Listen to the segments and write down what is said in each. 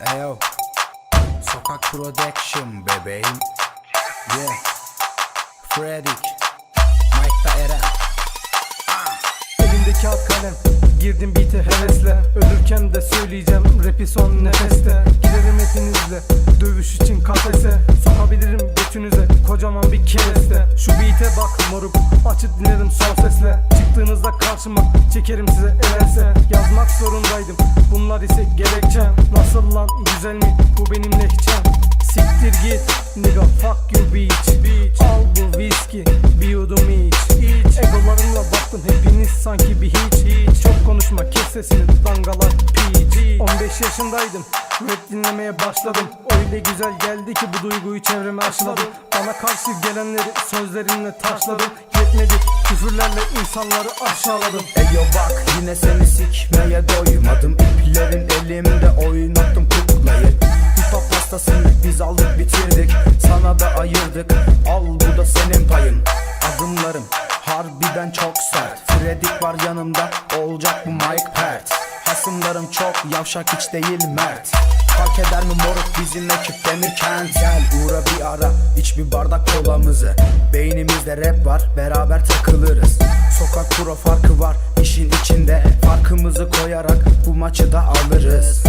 Ayo. Sokak Production bebeğim. Yeah. Fredrik. Mike'da Eren. Elimde kağıt kalem. Girdim beat'e hevesle. Ölürken de söyleyeceğim rapi son nefeste. Giderim hepinizle Dövüş için kafese. Sokabilirim götünüze. Kocaman bir kereste. Şu beat'e bak moruk. Açıp dinlerim son sesle. Çıktığınızda karşıma Çekerim size elense Yazmak zorundaydım. Bunlar ise gerekçem Nasıl lan güzel mi? Bu benim lehçem Siktir git. Nigga fuck you bitch, bitch. Al bu viski. Bir yudum iç, iç. Egolarımla baktım hepiniz sanki bir hiç, hiç. Çok konuşma kes sesini dangalar piç. 15 yaşındaydım Rap dinlemeye başladım. Öyle güzel geldi ki bu duyguyu çevreme aşıladım Bana karşı gelenleri sözlerimle taşladım. Yetmedi küfürlerle insanları aşağıladım. Eyo bak yine seni sikmeye doymadım. İplerin elimde kuklayı Hastasını biz aldık bitirdik. Sana da ayırdık. Al bu da senin payın. Adımlarım harbiden çok sert. Fredik var yanımda olacak bu Mike Pert. Hasımlarım çok yavşak hiç değil mert. Fark eder mi moruk bizim ekip demirken Gel uğra bir ara iç bir bardak kolamızı. Beynimizde rap var beraber takılırız. Sokak pro farkı var işin içinde. Farkımızı koyarak bu maçı da alırız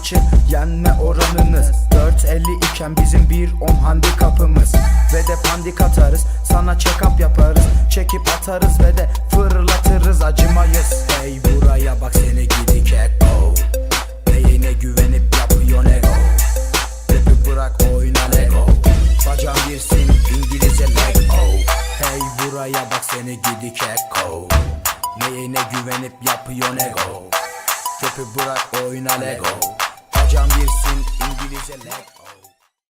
maçı yenme oranınız 4.50 iken bizim 1.10 handikapımız. Ve de pandik atarız sana check-up yaparız. Çekip atarız ve de fırlatırız acımayız. Hey buraya bak seni gidi keko Neyine güvenip yapıyor ego Rapi bırak oyna lego Bacağım girsin İngilizce lego Hey buraya bak seni gidi keko Neyine güvenip yapıyor ego Rapi bırak oyna lego Bacağım girsin İngilizce lego